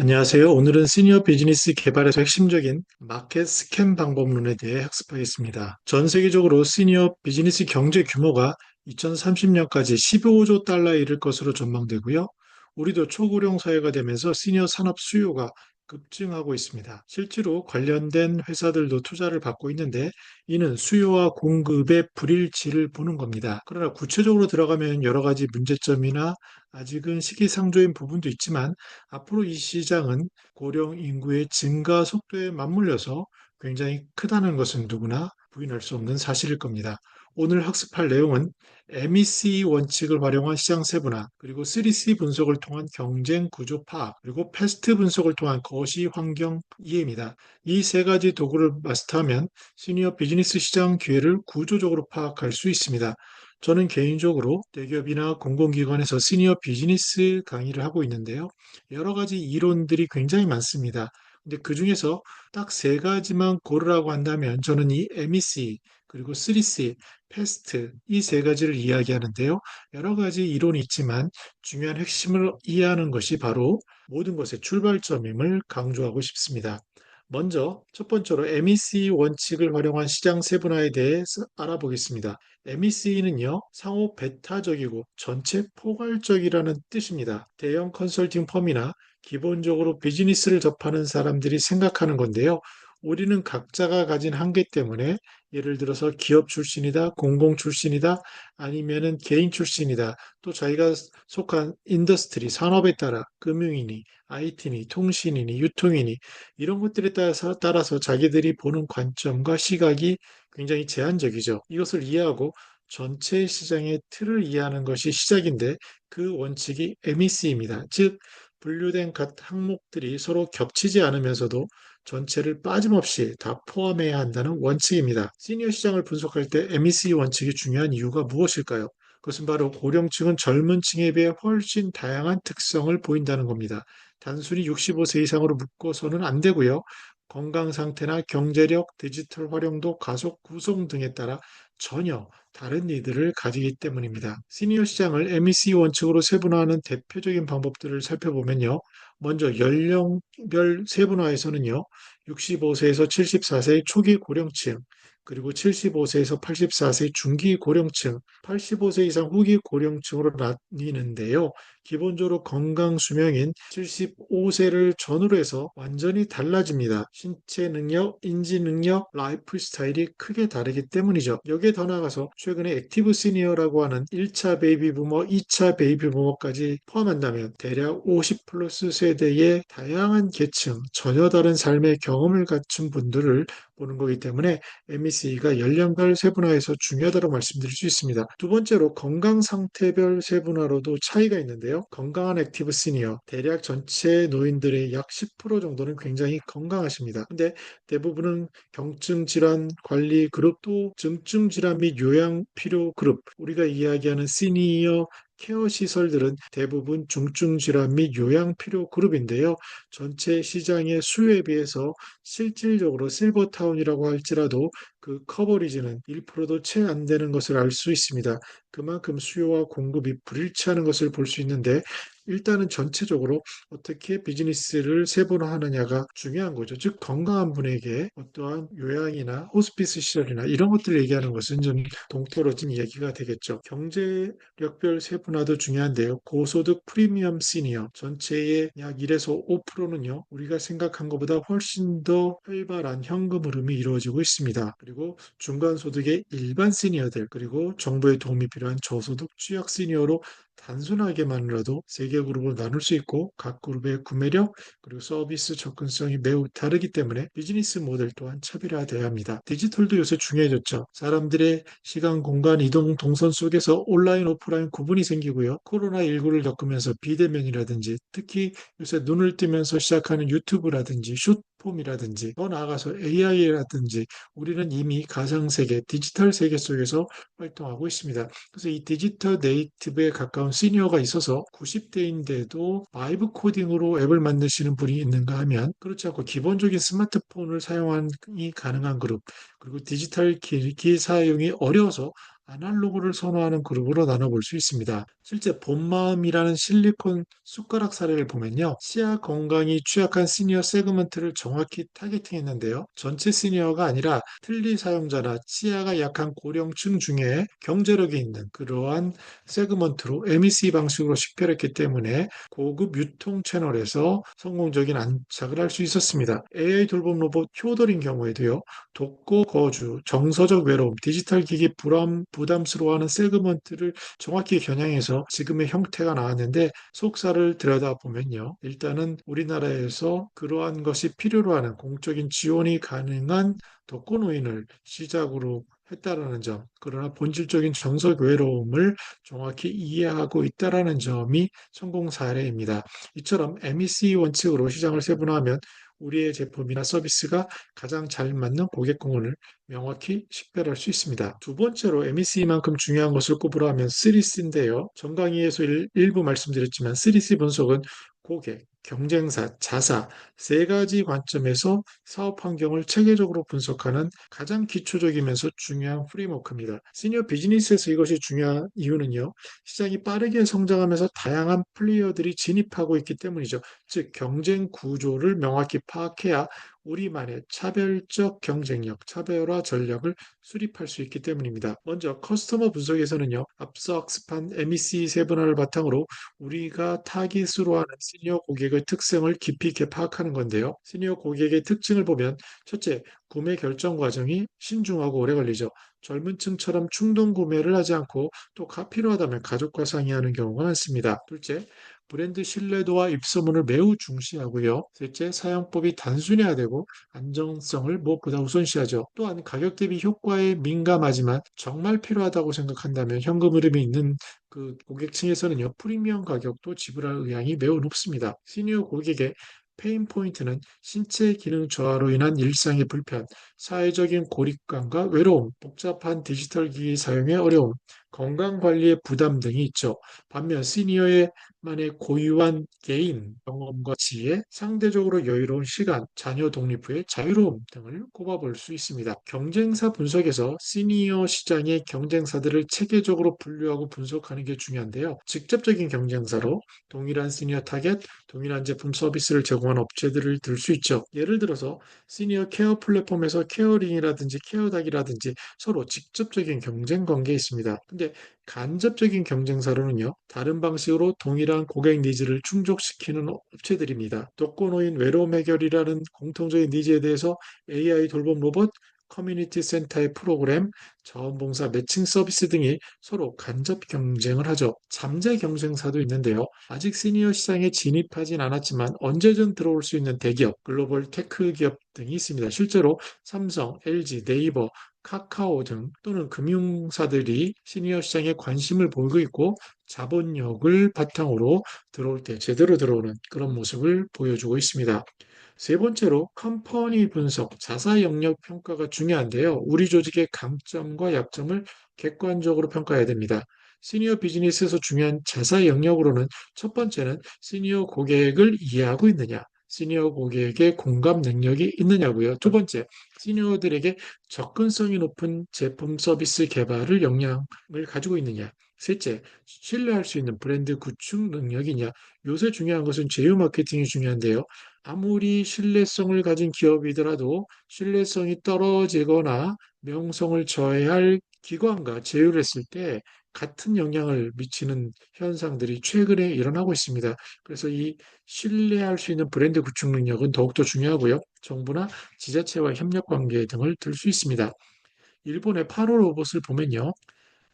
안녕하세요. 오늘은 시니어 비즈니스 개발에서 핵심적인 마켓 스캔 방법론에 대해 학습하겠습니다. 전 세계적으로 시니어 비즈니스 경제 규모가 2030년까지 15조 달러에 이를 것으로 전망되고요. 우리도 초고령 사회가 되면서 시니어 산업 수요가 급증하고 있습니다. 실제로 관련된 회사들도 투자를 받고 있는데 이는 수요와 공급의 불일치를 보는 겁니다. 그러나 구체적으로 들어가면 여러 가지 문제점이나 아직은 시기상조인 부분도 있지만 앞으로 이 시장은 고령 인구의 증가 속도에 맞물려서 굉장히 크다는 것은 누구나 부인할 수 없는 사실일 겁니다. 오늘 학습할 내용은 MEC 원칙을 활용한 시장 세분화, 그리고 3C 분석을 통한 경쟁 구조 파악, 그리고 패스트 분석을 통한 거시 환경 이해입니다. 이 세 가지 도구를 마스터하면 시니어 비즈니스 시장 기회를 구조적으로 파악할 수 있습니다. 저는 개인적으로 대기업이나 공공기관에서 시니어 비즈니스 강의를 하고 있는데요. 여러 가지 이론들이 굉장히 많습니다. 근데 그 중에서 딱 세 가지만 고르라고 한다면 저는 이 MEC 그리고 3C, 패스트 이 세 가지를 이야기하는데요. 여러 가지 이론이 있지만 중요한 핵심을 이해하는 것이 바로 모든 것의 출발점임을 강조하고 싶습니다. 먼저 첫 번째로 MEC 원칙을 활용한 시장 세분화에 대해서 알아보겠습니다. MEC는요, 상호 배타적이고 전체 포괄적이라는 뜻입니다. 대형 컨설팅 펌이나 기본적으로 비즈니스를 접하는 사람들이 생각하는 건데요. 우리는 각자가 가진 한계 때문에 예를 들어서 기업 출신이다, 공공 출신이다, 아니면은 개인 출신이다, 또 자기가 속한 인더스트리, 산업에 따라 금융이니, IT니, 통신이니, 유통이니 이런 것들에 따라서, 따라서 자기들이 보는 관점과 시각이 굉장히 제한적이죠. 이것을 이해하고 전체 시장의 틀을 이해하는 것이 시작인데 그 원칙이 MEC입니다. 즉 분류된 각 항목들이 서로 겹치지 않으면서도 전체를 빠짐없이 다 포함해야 한다는 원칙입니다. 시니어 시장을 분석할 때 MEC 원칙이 중요한 이유가 무엇일까요? 그것은 바로 고령층은 젊은 층에 비해 훨씬 다양한 특성을 보인다는 겁니다. 단순히 65세 이상으로 묶어서는 안 되고요. 건강 상태나 경제력, 디지털 활용도, 가족 구성 등에 따라 전혀 다른 니들을 가지기 때문입니다. 시니어 시장을 MEC 원칙으로 세분화하는 대표적인 방법들을 살펴보면요. 먼저 연령별 세분화에서는요. 65세에서 74세의 초기 고령층, 그리고 75세에서 84세 중기 고령층, 85세 이상 후기 고령층으로 나뉘는데요. 기본적으로 건강 수명인 75세를 전후로 해서 완전히 달라집니다. 신체 능력, 인지 능력, 라이프 스타일이 크게 다르기 때문이죠. 여기에 더 나아가서 최근에 액티브 시니어라고 하는 1차 베이비 부머, 2차 베이비 부머까지 포함한다면 대략 50 플러스 세대의 다양한 계층, 전혀 다른 삶의 경험을 갖춘 분들을 보는 거기 때문에 MEC가 연령별 세분화에서 중요하다고 말씀드릴 수 있습니다. 두 번째로 건강 상태별 세분화로도 차이가 있는데요. 건강한 액티브 시니어, 대략 전체 노인들의 약 10% 정도는 굉장히 건강하십니다. 근데 대부분은 경증 질환 관리 그룹 또 증증 질환 및 요양 필요 그룹, 우리가 이야기하는 시니어 케어 시설들은 대부분 중증 질환 및 요양 필요 그룹인데요. 전체 시장의 수요에 비해서 실질적으로 실버타운이라고 할지라도 그 커버리지는 1%도 채 안 되는 것을 알 수 있습니다. 그만큼 수요와 공급이 불일치하는 것을 볼 수 있는데 일단은 전체적으로 어떻게 비즈니스를 세분화하느냐가 중요한 거죠. 즉 건강한 분에게 어떠한 요양이나 호스피스 시설이나 이런 것들을 얘기하는 것은 좀 동떨어진 얘기가 되겠죠. 경제력별 세분화도 중요한데요. 고소득 프리미엄 시니어 전체의 약 1에서 5%는요. 우리가 생각한 것보다 훨씬 더 활발한 현금 흐름이 이루어지고 있습니다. 그리고 중간 소득의 일반 시니어들 그리고 정부의 도움이 필요한 저소득 취약 시니어로 단순하게만으로도 세 개 그룹으로 나눌 수 있고 각 그룹의 구매력 그리고 서비스 접근성이 매우 다르기 때문에 비즈니스 모델 또한 차별화되어야 합니다. 디지털도 요새 중요해졌죠. 사람들의 시간, 공간, 이동, 동선 속에서 온라인, 오프라인 구분이 생기고요. 코로나19를 겪으면서 비대면이라든지 특히 요새 눈을 뜨면서 시작하는 유튜브라든지 슛 폼이라든지 더 나아가서 AI라든지 우리는 이미 가상세계, 디지털 세계 속에서 활동하고 있습니다. 그래서 이 디지털 네이티브에 가까운 시니어가 있어서 90대인데도 바이브 코딩으로 앱을 만드시는 분이 있는가 하면 그렇지 않고 기본적인 스마트폰을 사용하기 가능한 그룹 그리고 디지털 기, 기 사용이 어려워서 아날로그를 선호하는 그룹으로 나눠볼 수 있습니다. 실제 본마음이라는 실리콘 숟가락 사례를 보면요. 치아 건강이 취약한 시니어 세그먼트를 정확히 타겟팅했는데요. 전체 시니어가 아니라 틀니 사용자나 치아가 약한 고령층 중에 경제력이 있는 그러한 세그먼트로 MEC 방식으로 식별했기 때문에 고급 유통 채널에서 성공적인 안착을 할 수 있었습니다. AI 돌봄 로봇 효돌인 경우에도요. 독고 거주, 정서적 외로움, 디지털 기기 불안, 부담스러워하는 세그먼트를 정확히 겨냥해서 지금의 형태가 나왔는데 속사를 들여다보면요. 일단은 우리나라에서 그러한 것이 필요로 하는 공적인 지원이 가능한 독거노인을 시작으로 했다라는 점, 그러나 본질적인 정서 외로움을 정확히 이해하고 있다라는 점이 성공 사례입니다. 이처럼 MEC 원칙으로 시장을 세분화하면 우리의 제품이나 서비스가 가장 잘 맞는 고객 공원을 명확히 식별할 수 있습니다. 두 번째로 MEC만큼 중요한 것을 꼽으라면 3C인데요. 전 강의에서 일, 부 말씀드렸지만 3C 분석은 고객, 경쟁사, 자사 세 가지 관점에서 사업 환경을 체계적으로 분석하는 가장 기초적이면서 중요한 프레임워크입니다. 시니어 비즈니스에서 이것이 중요한 이유는요. 시장이 빠르게 성장하면서 다양한 플레이어들이 진입하고 있기 때문이죠. 즉 경쟁 구조를 명확히 파악해야 우리만의 차별적 경쟁력, 차별화 전략을 수립할 수 있기 때문입니다. 먼저 커스터머 분석에서는요. 앞서 학습한 MEC 세분화를 바탕으로 우리가 타깃으로 하는 시니어 고객의 특성을 깊이 있게 파악하는 건데요. 시니어 고객의 특징을 보면 첫째, 구매 결정 과정이 신중하고 오래 걸리죠. 젊은 층처럼 충동 구매를 하지 않고 또 필요하다면 가족과 상의하는 경우가 많습니다. 둘째, 브랜드 신뢰도와 입소문을 매우 중시하고요. 셋째, 사용법이 단순해야 되고 안정성을 무엇보다 우선시하죠. 또한 가격 대비 효과에 민감하지만 정말 필요하다고 생각한다면 현금 흐름이 있는 그 고객층에서는요, 프리미엄 가격도 지불할 의향이 매우 높습니다. 시니어 고객의 페인 포인트는 신체 기능 저하로 인한 일상의 불편, 사회적인 고립감과 외로움, 복잡한 디지털 기기 사용의 어려움, 건강 관리의 부담 등이 있죠. 반면 시니어의 만의 고유한 개인 경험과 지혜, 상대적으로 여유로운 시간, 자녀 독립 후의 자유로움 등을 꼽아볼 수 있습니다. 경쟁사 분석에서 시니어 시장의 경쟁사들을 체계적으로 분류하고 분석하는 게 중요한데요. 직접적인 경쟁사로 동일한 시니어 타겟, 동일한 제품 서비스를 제공하는 업체들을 들 수 있죠. 예를 들어서 시니어 케어 플랫폼에서 케어링이라든지 케어닥이라든지 서로 직접적인 경쟁 관계에 있습니다. 근데 간접적인 경쟁사로는요, 다른 방식으로 동일한 고객 니즈를 충족시키는 업체들입니다. 독거노인 외로움 해결이라는 공통적인 니즈에 대해서 AI 돌봄 로봇, 커뮤니티 센터의 프로그램, 자원봉사 매칭 서비스 등이 서로 간접 경쟁을 하죠. 잠재 경쟁사도 있는데요. 아직 시니어 시장에 진입하진 않았지만 언제든 들어올 수 있는 대기업, 글로벌 테크 기업 등이 있습니다. 실제로 삼성, LG, 네이버, 카카오 등 또는 금융사들이 시니어 시장에 관심을 보이고 있고 자본력을 바탕으로 들어올 때 제대로 들어오는 그런 모습을 보여주고 있습니다. 세 번째로 컴퍼니 분석, 자사 영역 평가가 중요한데요. 우리 조직의 강점과 약점을 객관적으로 평가해야 됩니다. 시니어 비즈니스에서 중요한 자사 영역으로는 첫 번째는 시니어 고객을 이해하고 있느냐, 시니어 고객의 공감 능력이 있느냐고요. 두 번째, 시니어들에게 접근성이 높은 제품 서비스 개발을 역량을 가지고 있느냐. 셋째, 신뢰할 수 있는 브랜드 구축 능력이냐. 요새 중요한 것은 제휴 마케팅이 중요한데요. 아무리 신뢰성을 가진 기업이더라도 신뢰성이 떨어지거나 명성을 저해할 기관과 제휴를 했을 때 같은 영향을 미치는 현상들이 최근에 일어나고 있습니다. 그래서 이 신뢰할 수 있는 브랜드 구축 능력은 더욱더 중요하고요. 정부나 지자체와 협력 관계 등을 들 수 있습니다. 일본의 파로 로봇을 보면요.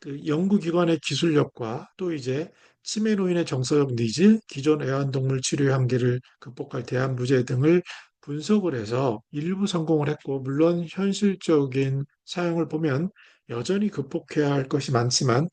그 연구기관의 기술력과 또 이제 치매 노인의 정서적 니즈, 기존 애완동물 치료의 한계를 극복할 대안 부재 등을 분석을 해서 일부 성공을 했고, 물론 현실적인 사용을 보면 여전히 극복해야 할 것이 많지만,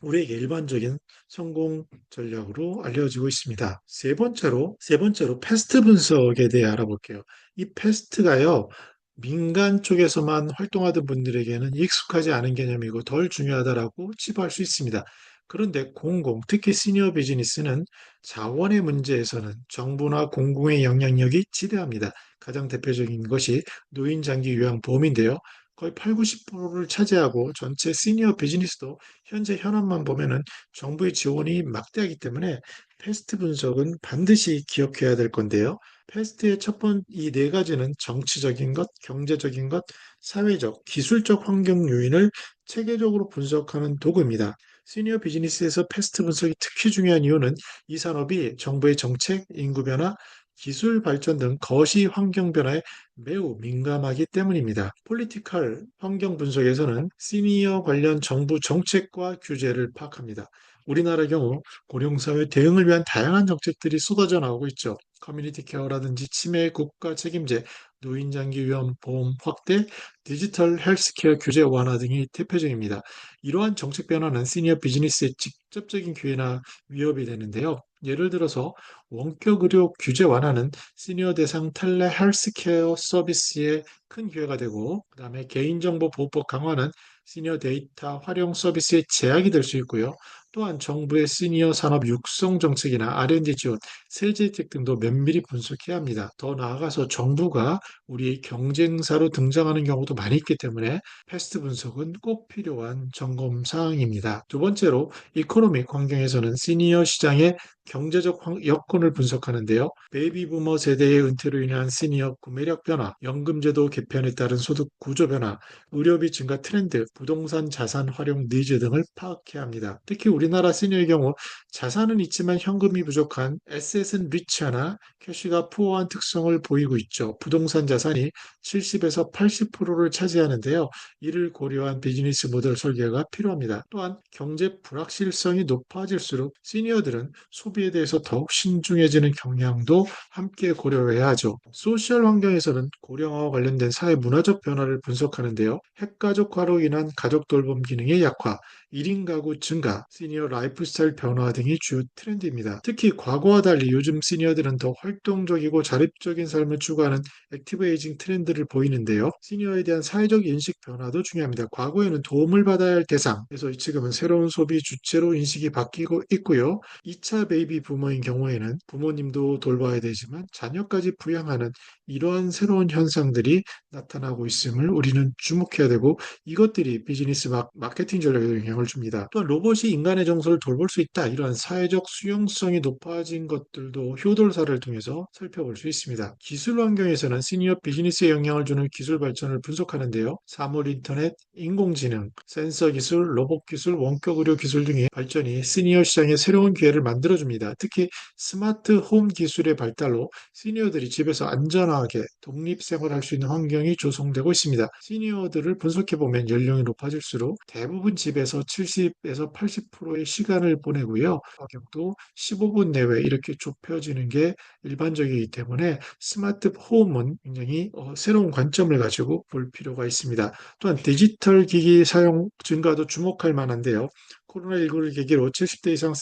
우리에게 일반적인 성공 전략으로 알려지고 있습니다. 세 번째로, 세 번째로 패스트 분석에 대해 알아볼게요. 이 패스트가요, 민간 쪽에서만 활동하던 분들에게는 익숙하지 않은 개념이고 덜 중요하다라고 치부할 수 있습니다. 그런데 공공, 특히 시니어 비즈니스는 자원의 문제에서는 정부나 공공의 영향력이 지대합니다. 가장 대표적인 것이 노인 장기 요양 보험인데요. 거의 8, 90%를 차지하고 전체 시니어 비즈니스도 현재 현황만 보면은 정부의 지원이 막대하기 때문에 패스트 분석은 반드시 기억해야 될 건데요. 패스트의 첫 번, 이 네 가지는 정치적인 것, 경제적인 것, 사회적, 기술적 환경 요인을 체계적으로 분석하는 도구입니다. 시니어 비즈니스에서 패스트 분석이 특히 중요한 이유는 이 산업이 정부의 정책, 인구 변화, 기술 발전 등 거시 환경 변화에 매우 민감하기 때문입니다. 폴리티컬 환경 분석에서는 시니어 관련 정부 정책과 규제를 파악합니다. 우리나라 경우 고령사회 대응을 위한 다양한 정책들이 쏟아져 나오고 있죠. 커뮤니티 케어라든지 치매 국가 책임제, 노인 장기 위험 보험 확대, 디지털 헬스케어 규제 완화 등이 대표적입니다. 이러한 정책 변화는 시니어 비즈니스에 직접적인 기회나 위협이 되는데요. 예를 들어서 원격 의료 규제 완화는 시니어 대상 텔레 헬스케어 서비스에 큰 기회가 되고 그 다음에 개인정보 보호법 강화는 시니어 데이터 활용 서비스에 제약이 될 수 있고요. 또한 정부의 시니어 산업 육성 정책이나 R&D 지원, 세제 혜택 등도 면밀히 분석해야 합니다. 더 나아가서 정부가 우리의 경쟁사로 등장하는 경우도 많이 있기 때문에 패스트 분석은 꼭 필요한 점검 사항입니다. 두 번째로 이코노믹 환경에서는 시니어 시장의 경제적 여건을 분석하는데요. 베이비 부머 세대의 은퇴로 인한 시니어 구매력 변화, 연금제도 개편에 따른 소득 구조 변화, 의료비 증가 트렌드, 부동산 자산 활용 니즈 등을 파악해야 합니다. 특히 우리 나라 시니어의 경우 자산은 있지만 현금이 부족한 에셋은 리치하나 캐시가 푸어한 특성을 보이고 있죠. 부동산 자산이 70에서 80%를 차지하는데요. 이를 고려한 비즈니스 모델 설계가 필요합니다. 또한 경제 불확실성이 높아질수록 시니어들은 소비에 대해서 더욱 신중해지는 경향도 함께 고려해야 하죠. 소셜 환경에서는 고령화와 관련된 사회 문화적 변화를 분석하는데요. 핵가족화로 인한 가족 돌봄 기능의 약화, 1인 가구 증가, 시니어 라이프 스타일 변화 등이 주요 트렌드입니다. 특히 과거와 달리 요즘 시니어들은 더 활동적이고 자립적인 삶을 추구하는 액티브 에이징 트렌드를 보이는데요. 시니어에 대한 사회적 인식 변화도 중요합니다. 과거에는 도움을 받아야 할 대상에서 지금은 새로운 소비 주체로 인식이 바뀌고 있고요. 2차 베이비 부모인 경우에는 부모님도 돌봐야 되지만 자녀까지 부양하는 이러한 새로운 현상들이 나타나고 있음을 우리는 주목해야 되고 이것들이 비즈니스 마케팅 전략에 영향을 줍니다. 또한 로봇이 인간의 정서를 돌볼 수 있다. 이러한 사회적 수용성이 높아진 것들도 효돌사를 통해서 살펴볼 수 있습니다. 기술 환경에서는 시니어 비즈니스에 영향을 주는 기술 발전을 분석하는데요. 사물 인터넷, 인공지능, 센서 기술, 로봇 기술, 원격 의료 기술 등의 발전이 시니어 시장에 새로운 기회를 만들어줍니다. 특히 스마트 홈 기술의 발달로 시니어들이 집에서 안전하게 독립 생활할 수 있는 환경이 조성되고 있습니다. 시니어들을 분석해보면 연령이 높아질수록 대부분 집에서 70에서 80%의 시간을 보내고요. 가격도 15분 내외 이렇게 좁혀지는 게 일반적이기 때문에 스마트 홈은 굉장히 어, 새로운 관점을 가지고 볼 필요가 있습니다. 또한 디지털 기기 사용 증가도 주목할 만한데요. 코로나19를 계기로 70대 이상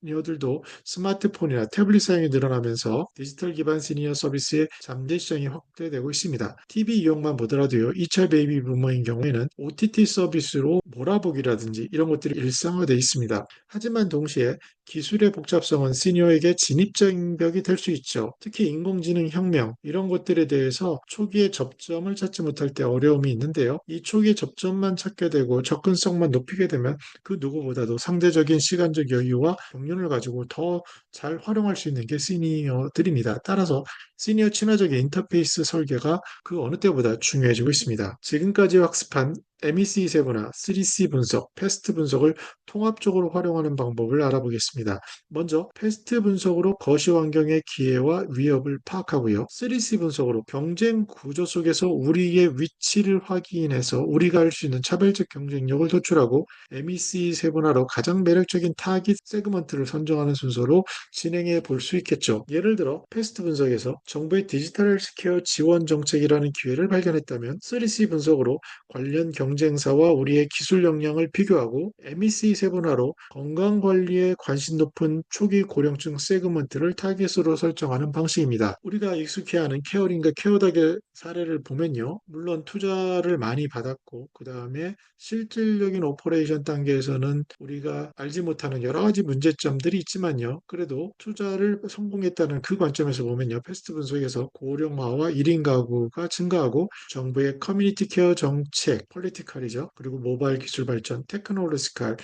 시니어 시니어들도 스마트폰이나 태블릿 사용이 늘어나면서 디지털 기반 시니어 서비스의 잠재 시장이 확대되고 있습니다. TV 이용만 보더라도요. 2차 베이비 부머인 경우에는 OTT 서비스로 몰아보기라든지 이런 것들이 일상화되어 있습니다. 하지만 동시에 기술의 복잡성은 시니어에게 진입장벽이 될 수 있죠. 특히 인공지능 혁명 이런 것들에 대해서 초기에 접점을 찾지 못할 때 어려움이 있는데요. 이 초기에 접점만 찾게 되고 접근성만 높이게 되면 그 누구보다도 상대적인 시간적 여유와 경륜을 가지고 더 잘 활용할 수 있는 게 시니어들입니다. 따라서 시니어 친화적인 인터페이스 설계가 그 어느 때보다 중요해지고 있습니다. 지금까지 학습한 MEC 세분화, 3C 분석, 패스트 분석을 통합적으로 활용하는 방법을 알아보겠습니다. 먼저 패스트 분석으로 거시 환경의 기회와 위협을 파악하고요. 3C 분석으로 경쟁 구조 속에서 우리의 위치를 확인해서 우리가 할 수 있는 차별적 경쟁력을 도출하고 MEC 세분화로 가장 매력적인 타깃 세그먼트를 선정하는 순서로 진행해 볼 수 있겠죠. 예를 들어 패스트 분석에서 정부의 디지털 헬스케어 지원 정책이라는 기회를 발견했다면 3C 분석으로 관련 경 경쟁사와 우리의 기술 역량을 비교하고 MEC 세분화로 건강관리에 관심 높은 초기 고령층 세그먼트를 타겟으로 설정하는 방식입니다. 우리가 익숙해 하는 케어링과 케어닥의 사례를 보면요. 물론 투자를 많이 받았고 그 다음에 실질적인 오퍼레이션 단계에서는 우리가 알지 못하는 여러 가지 문제점들이 있지만요. 그래도 투자를 성공했다는 그 관점에서 보면요. 패스트 분석에서 고령화와 1인 가구가 증가하고 정부의 커뮤니티 케어 정책, 폴리티 컬이죠. 그리고 모바일 기술 발전, 테크놀로지컬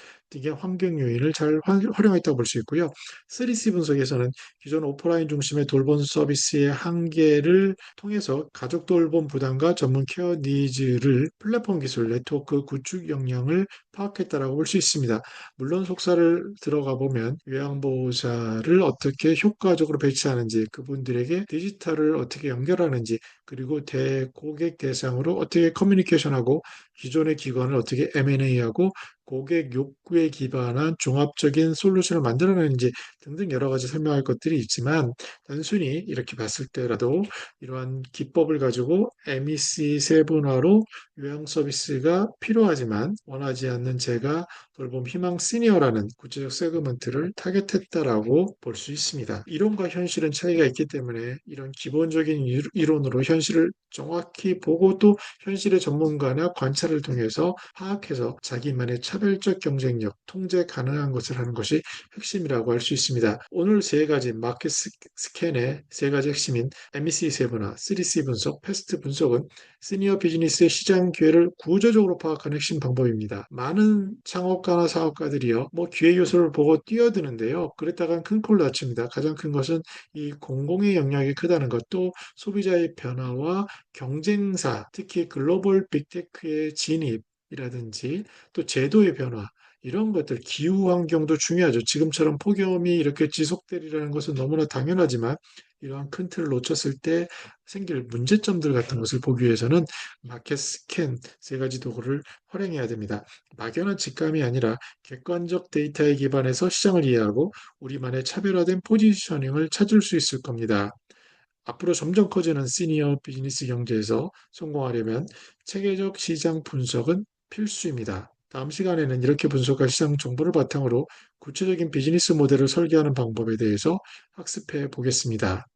등의 환경 요인을 잘 활용했다고 볼 수 있고요. 3C 분석에서는 기존 오프라인 중심의 돌봄 서비스의 한계를 통해서 가족 돌봄 부담과 전문 케어 니즈를 플랫폼 기술, 네트워크 구축 역량을 파악했다라고 볼 수 있습니다. 물론 속사를 들어가 보면 요양보호사를 어떻게 효과적으로 배치하는지, 그분들에게 디지털을 어떻게 연결하는지, 그리고 대고객 대상으로 어떻게 커뮤니케이션하고 기존의 기관을 어떻게 M&A하고 고객 욕구에 기반한 종합적인 솔루션을 만들어내는지 등등 여러 가지 설명할 것들이 있지만 단순히 이렇게 봤을 때라도 이러한 기법을 가지고 MEC 세분화로 요양 서비스가 필요하지만 원하지 않는 제가 돌봄 희망 시니어라는 구체적 세그먼트를 타겟했다라고 볼 수 있습니다. 이론과 현실은 차이가 있기 때문에 이런 기본적인 이론으로 현실을 정확히 보고 또 현실의 전문가나 관찰을 통해서 파악해서 자기만의 차 별적 경쟁력, 통제 가능한 것을 하는 것이 핵심이라고 할 수 있습니다. 오늘 세 가지 마켓 스캔의 세 가지 핵심인 MEC 세분화, 3C 분석, 패스트 분석은 시니어 비즈니스의 시장 기회를 구조적으로 파악하는 핵심 방법입니다. 많은 창업가나 사업가들이요, 뭐 기회 요소를 보고 뛰어드는데요. 그랬다간 큰 콜을 다칩니다. 가장 큰 것은 이 공공의 영향이 크다는 것도 소비자의 변화와 경쟁사, 특히 글로벌 빅테크의 진입, 이라든지 또 제도의 변화 이런 것들 기후 환경도 중요하죠. 지금처럼 폭염이 이렇게 지속되리라는 것은 너무나 당연하지만 이러한 큰 틀을 놓쳤을 때 생길 문제점들 같은 것을 보기 위해서는 마켓 스캔 세 가지 도구를 활용해야 됩니다. 막연한 직감이 아니라 객관적 데이터에 기반해서 시장을 이해하고 우리만의 차별화된 포지셔닝을 찾을 수 있을 겁니다. 앞으로 점점 커지는 시니어 비즈니스 경제에서 성공하려면 체계적 시장 분석은 필수입니다. 다음 시간에는 이렇게 분석할 시장 정보를 바탕으로 구체적인 비즈니스 모델을 설계하는 방법에 대해서 학습해 보겠습니다.